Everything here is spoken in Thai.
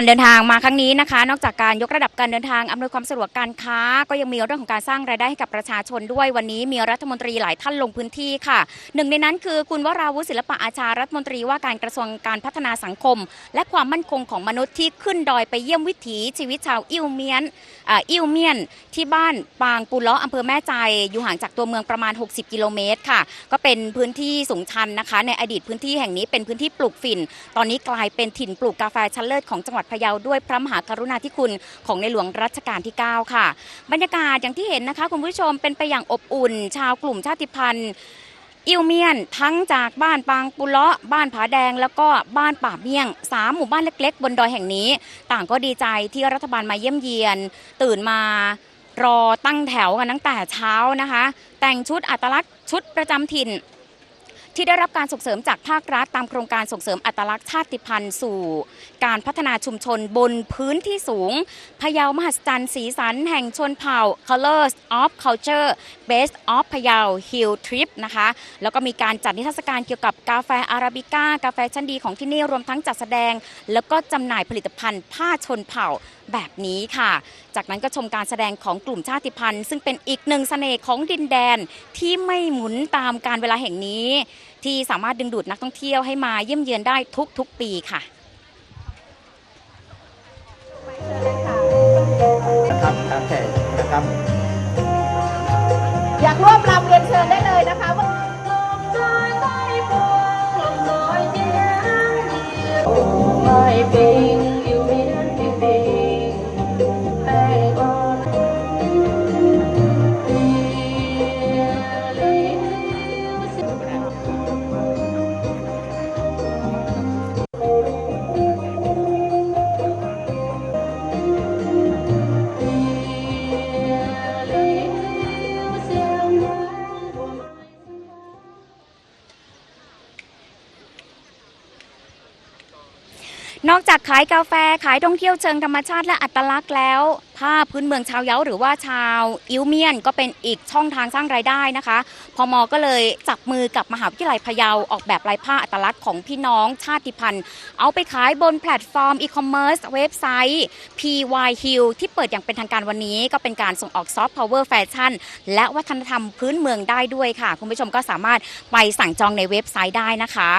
การเดินทางมาครั้งนี้นะคะ นอกจากการยกระดับการเดินทางอำนวยความสะดวกการค้า ก็ยังมีเรื่องของการสร้างรายได้ให้กับประชาชนด้วยวันนี้มีรัฐมนตรีหลายท่านลงพื้นที่ค่ะ หนึ่งในนั้นคือคุณวราวุศิลปะอาชารัฐมนตรีว่าการกระทรวงการพัฒนาสังคม และความมั่นคงของมนุษย์ที่ขึ้นดอยไปเยี่ยมวิถีชีวิตชาวอิวเมียนอ่าอิวเมียน ที่บ้านปางปูลาะอำเภอแม่ใจ อยู่ห่างจากตัวเมืองประมาณ 60 กิโลเมตรค่ะ ก็เป็นพื้นที่สูงชันนะคะ ในอดีตพื้นที่แห่งนี้เป็นพื้นที่ปลูกฝิ่น ตอนนี้กลายเป็นถิ่นปลูกกาแฟชั้นเลิศของจังหวัดพะเยาด้วยพระมหากรุณาธิคุณของในหลวงรัชกาลที่ 9 ค่ะ บรรยากาศอย่างที่เห็นนะคะคุณผู้ชมเป็นไปอย่างอบอุ่น ชาวกลุ่มชาติพันธุ์อิวเมียนทั้งจากบ้านปางปุเลาะบ้านผาแดง แล้วก็บ้านป่าเมี่ยงสามหมู่บ้านเล็ก ๆ บนดอยแห่งนี้ ต่างก็ดีใจที่รัฐบาลมาเยี่ยมเยียน ตื่นมารอตั้งแถวกันตั้งแต่เช้านะคะ แต่งชุดอัตลักษณ์ชุดประจำถิ่น ที่ได้รับการส่งเสริมจากภาครัฐตามโครงการส่งเสริมอัตลักษณ์ชาติพันธุ์สู่ การพัฒนาชุมชนบนพื้นที่สูงพะเยามหัศจรรย์สีสันแห่งชนเผ่า Colors of Culture Best of พะเยา Hill Trip นะคะแล้วก็มีการจัดนิทรรศการเกี่ยวกับกาแฟอาราบิก้ากาแฟชั้นดีของที่นี่รวมทั้งจัดแสดง แล้วก็จำหน่ายผลิตภัณฑ์ผ้าชนเผ่าแบบนี้ค่ะ จากนั้นก็ชมการแสดงของกลุ่มชาติพันธุ์ ซึ่งเป็นอีกหนึ่งเสน่ห์ของดินแดนที่ไม่หมุนตามการเวลาแห่งนี้ที่สามารถดึงดูดนักท่องเที่ยวให้มาเยี่ยมเยือนได้ทุกๆปีค่ะนะครับโอเคนะครับ อยากร่วมรำเรียนเชิญได้เลยนะคะว่า นอกจากขายกาแฟขายท่องเที่ยวเชิงธรรมชาติและอัตลักษณ์แล้ว ผ้าพื้นเมืองชาวเย้าหรือว่าชาวอิวเมียน ก็เป็นอีกช่องทางสร้างรายได้นะคะ พมก็เลยจับมือกับมหาวิทยาลัยพะเยาออกแบบลายผ้าอัตลักษณ์ของพี่น้องชาติพันธุ์ เอาไปขายบนแพลตฟอร์มอีคอมเมิร์ซเว็บไซต์ PY Hill ที่เปิดอย่างเป็นทางการวันนี้ก็เป็นการส่งออกซอฟต์พาวเวอร์แฟชั่นและวัฒนธรรมพื้นเมืองได้ด้วยค่ะ คุณผู้ชมก็สามารถไปสั่งจองในเว็บไซต์ได้นะคะ